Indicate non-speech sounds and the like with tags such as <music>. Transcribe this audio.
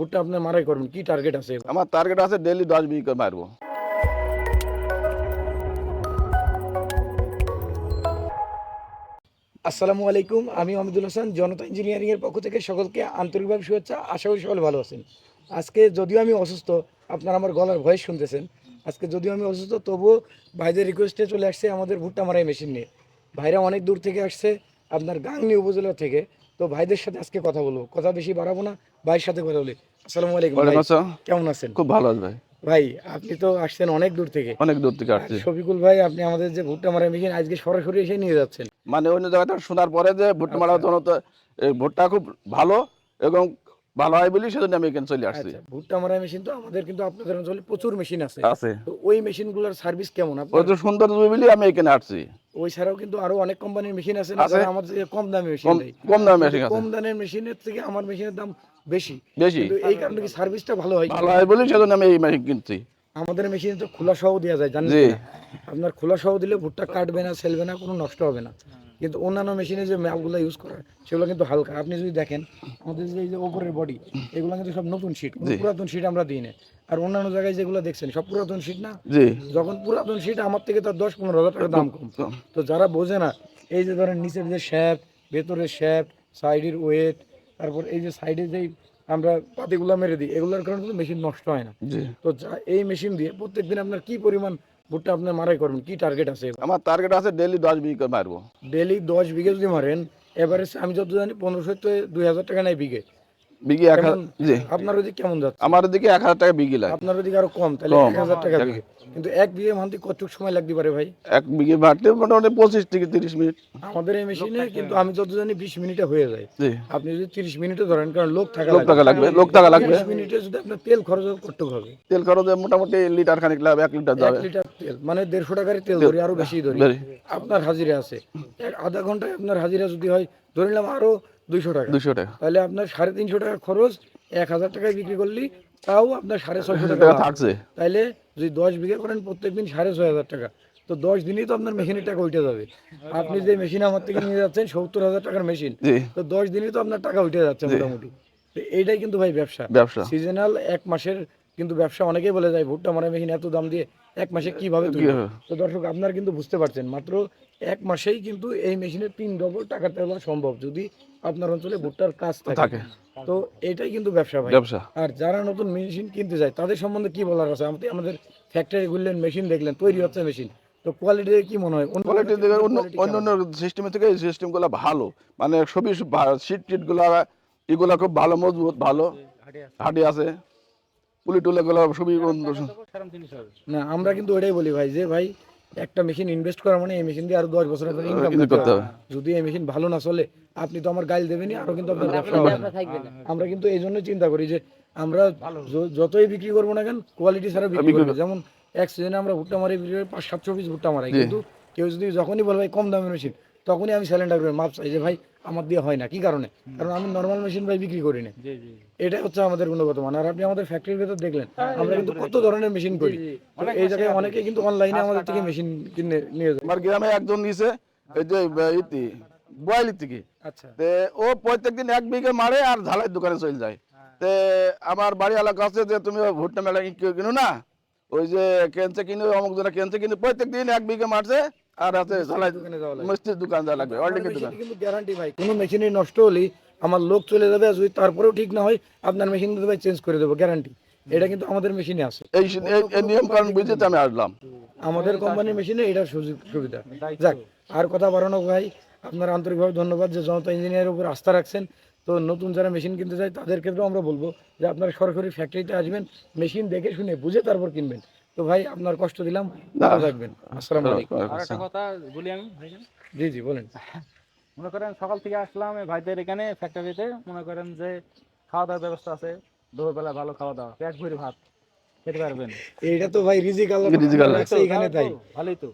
ভুট্টা আপনি মারাই করবেন কি টার্গেট আছে আমার টার্গেট আছে ডেলি দশ বিঘা মারবো। আসসালামু আলাইকুম আমি অমিদুল হাসান জনতা ইঞ্জিনিয়ারিং এর পক্ষ থেকে সকলকে আন্তরিকভাবে শুভেচ্ছা। আশা করি সকলে ভালো আছেন। আজকে যদিও আমি অসুস্থ আপনারা আমার গলার ভয়েস শুনতেছেন। আজকে যদিও আমি অসুস্থ তবুও ভাইদের রিকোয়েস্টে চলে আসছে আমাদের ভুট্টা মারাই মেশিন নিয়ে। ভাইরা অনেক দূর থেকে আসছে আপনার গাংনি উপজেলা থেকে। তো ভাইদের সাথে আজকে কথা বলব। কথা বেশি বাড়াবো না ভাইয়ের সাথে কথা বলি। আসসালামু আলাইকুম। কেমন আছেন? খুব ভালো আছেন ভাই। ভাই আপনি তো আসছেন অনেক দূর থেকে। অনেক দূর থেকে আসছি। শফিকুল ভাই আপনি আমাদের যে ভুট্টা মারা মেশিন আজকে সরাসরি এসে নিয়ে যাচ্ছেন। মানে অন্য জায়গাটা শোনার পরে যে ভুট্টা মারা জন্য তো ভুট্টা খুব ভালো এবং ভালো হয় বলি সেজন্য আমি এখানে চলে আসছি। আচ্ছা ভুট্টা মারাই মেশিন তো আমাদের কিন্তু আপনাদের অঞ্চলে প্রচুর মেশিন আছে। আছে। তো ওই মেশিনগুলোর সার্ভিস কেমন ওই আপনার তো সুন্দর বলি আমি এখানে আসছি। ওই ছাড়াও কিন্তু আরও অনেক কোম্পানির মেশিন আছে না যারা আমাদের থেকে কম দামে মেশিন কম দামে মেশিন আছে। কম দামের মেশিনের থেকে আমার মেশিনের দাম বেশি। বেশি। এই কারণে কি সার্ভিসটা ভালো হয়? ভালো হয় বলি সেজন্য আমি এই মেশিন কিনছি। আমাদের মেশিনে তো খোলা সহ দেওয়া যায় জানেন আপনার খোলা সহ দিলে ভুট্টা কাটবে না সেলবে না কোনো নষ্ট হবে না। কিন্তু অন্যান্য মেশিনে যে মালগুলো ইউজ করা সেগুলো কিন্তু হালকা। আপনি যদি দেখেন আমাদের যে এই যে ওপরের বডি এগুলো কিন্তু সব নতুন শীট পুরাতন শীট আমরা দিই না আর অন্যান্য জায়গায় যেগুলো দেখছেন সব পুরাতন শীট না? যখন পুরাতন শীট আমার থেকে তার দশ পনেরো হাজার টাকা দাম কম। তো যারা বোঝে না এই যে ধরেন নিচের যে শ্যাপ ভেতরের শ্যাপ সাইডের ওয়েট তারপর এই যে সাইডে যেই আমরা পাতিগুলো মেরে দিই এগুলোর কারণে কিন্তু মেশিন নষ্ট হয় না। তো এই মেশিন দিয়ে প্রত্যেকদিন আপনার কি পরিমাণ ভুট্টা আপনি মারাই করবেন কি টার্গেট আছে আমার টার্গেট আছে ডেলি দশ বিঘে মারবো। ডেলি দশ বিঘে যদি মারেন এভারেজ আমি যত জানি পনেরোশো দুই হাজার টাকা নেয় বিঘে। বিঘি এক হাজার জি। আপনার ওদিকে কেমন যাচ্ছে? আমার দিকে এক হাজার টাকা বিঘি লাগে। আপনার ওদিকে আরও কম তাহলে এক হাজার টাকা বিঘে। কিন্তু এক বিঘে কতটুকু সময় লাগতে পারে ভাই? এক বিঘে মোটামুটি পঁচিশ থেকে তিরিশ মিনিট। আমাদের এই মেশিনে কিন্তু আমি যত জানি বিশ মিনিটে হয়ে যায় আপনি যদি তিরিশ মিনিটে ধরেন কারণ লোক থাকা লোক টাকা লাগবে লোক টাকা লাগবে। তিরিশ মিনিটে যদি আপনার তেল খরচ করতে হবে? তেল খরচ মোটামুটি লিটার খানিক লাগবে এক লিটার এক যাবে লিটার তেল মানে দেড়শো টাকার তেল ধরি আরও বেশি ধরি। ধরি। আপনার হাজিরা আছে। আধা ঘন্টায় আপনার হাজিরা যদি হয় ধরে নিলাম আরও দুইশো টাকা। টাকা। তাহলে আপনার সাড়ে তিনশো টাকা খরচ এক হাজার টাকায় বিক্রি করলি তাও আপনার সাড়ে ছয়শো <laughs> টাকা থাকছে। তাইলে যদি দশ বিঘা করেন প্রত্যেকদিন সাড়ে ছয় হাজার টাকা। তো দশ দিনেই তো আপনার মেশিনের টাকা উঠে যাবে। আপনি যে মেশিন আমার থেকে নিয়ে যাচ্ছেন সত্তর হাজার টাকার মেশিন তো দশ দিনেই তো আপনার টাকা উঠে যাচ্ছে মোটামুটি। তো এইটাই কিন্তু ভাই ব্যবসা। ব্যবসা। সিজনাল এক মাসের কিন্তু ব্যবসা অনেকেই বলে যায় ভুট্টা মারা মেশিন এত দাম দিয়ে এক মাসে কীভাবে তুলবে? তো দর্শক আপনারা কিন্তু বুঝতে পারছেন মাত্র এক মাসেই কিন্তু এই মেশিনের তিন ডবল টাকা তোলা সম্ভব যদি আপনার অঞ্চলে ভুট্টার কাজ থাকে। তো এটাই কিন্তু ব্যবসা ভাই। ব্যবসা। আর যারা নতুন মেশিন কিনতে যায় তাদের সম্বন্ধে কি বলার আছে? আমাদের আমাদের ফ্যাক্টরি ঘুরলেন মেশিন দেখলেন তৈরি হচ্ছে মেশিন। তো কোয়ালিটি কি মনে হয়? অন্য কোয়ালিটি অন্য? অন্য অন্য সিস্টেমের থেকে এই সিস্টেমগুলো ভালো। মানে সবই সিট টিটগুলো এগুলো খুব ভালো মজবুত ভালো। হাডি আছে। পুলি টুলে গুলো সবই না আমরা কিন্তু ওটাই বলি ভাই যে ভাই একটা মেশিন ইনভেস্ট করা মানে এই মেশিন দিয়ে আরও দশ বছর আপনার ইনকাম করতে করতে হবে। যদি এই মেশিন ভালো না চলে আপনি তো আমার গাইল দেবেনই আরও কিন্তু আপনার ব্যবসা হবে। আমরা কিন্তু এই জন্য চিন্তা করি যে আমরা যতই বিক্রি করব না কেন কোয়ালিটি ছাড়া বিক্রি করব। যেমন এক সিজনে আমরা ভুট্টা মারি বিক্রি করি পাঁচ সাতশো পিস ভুট্টা মারাই। কিন্তু কেউ যদি যখনই বলে ভাই কম দামের মেশিন তখনই আমি স্যালেন্ডার করে মাপ চাই যে ভাই আমার দিয়ে হয় না। কি কারণে? কারণ আমি নর্মাল মেশিন ভাই বিক্রি করি না। এটাই হচ্ছে আমাদের গুণগত মান আর আপনি আমাদের ফ্যাক্টরির ভেতর দেখলেন আমরা কিন্তু কত ধরনের মেশিন করি। এই জায়গায় অনেকে কিন্তু অনলাইনে আমাদের থেকে মেশিন কিনে নিয়ে যায়। আমার গ্রামে একজন নিছে এই যে ইতি বয়ালি থেকে। আচ্ছা। তে ও প্রত্যেকদিন এক বিঘে মারে আর ঝালাই দোকানে চলে যায়। তে আমার বাড়ি এলাকা আছে যে তুমি ভুট্টা মেলা কি- কিনো না? ওই যে কেনছে কিনে অমুক জনা কেনছে কিনে প্রত্যেকদিন এক বিঘে মারছে। আর আছে ঝালাই দোকানে যাওয়া লাগে। মিষ্টির দোকান যা লাগবে দোকান কিন্তু গ্যারান্টি ভাই। কোনো মেশিনে নষ্ট হলেই আমার লোক চলে যাবে আর যদি তারপরেও ঠিক না হয় আপনার মেশিন ভাই চেঞ্জ করে দেবো গ্যারান্টি এটা কিন্তু আমাদের মেশিনে আছে। এই নিয়ম কারণ বুঝতে আমি আসলাম। আমাদের কোম্পানির মেশিনে এটা সুযোগ সুবিধা। যাক আর কথা বাড়ানো ভাই আপনার আন্তরিকভাবে ধন্যবাদ যে জনতা ইঞ্জিনিয়ারের উপর আস্থা রাখছেন। তো নতুন যারা মেশিন কিনতে চায় তাদের ক্ষেত্রেও আমরা বলব যে আপনারা সরাসরি ফ্যাক্টরিতে আসবেন মেশিন দেখে শুনে বুঝে তারপর কিনবেন। তো ভাই আপনার কষ্ট দিলাম। ভালো থাকবেন। আসসালামু আলাইকুম। আর কথা বলি আমি ভাইজান। জি জি বলেন। মনে করেন সকাল থেকে আসলাম ভাইদের এখানে ফ্যাক্টরিতে মনে করেন যে খাওয়া দাওয়ার ব্যবস্থা আছে। দুপুরবেলা ভালো খাওয়া দাওয়া পেট ভরে ভাত খেতে পারবেন। এটা তো ভাই রিজিক আল্লাহ রিজিক আল্লাহ। এখানে তাই। ভালোই তো।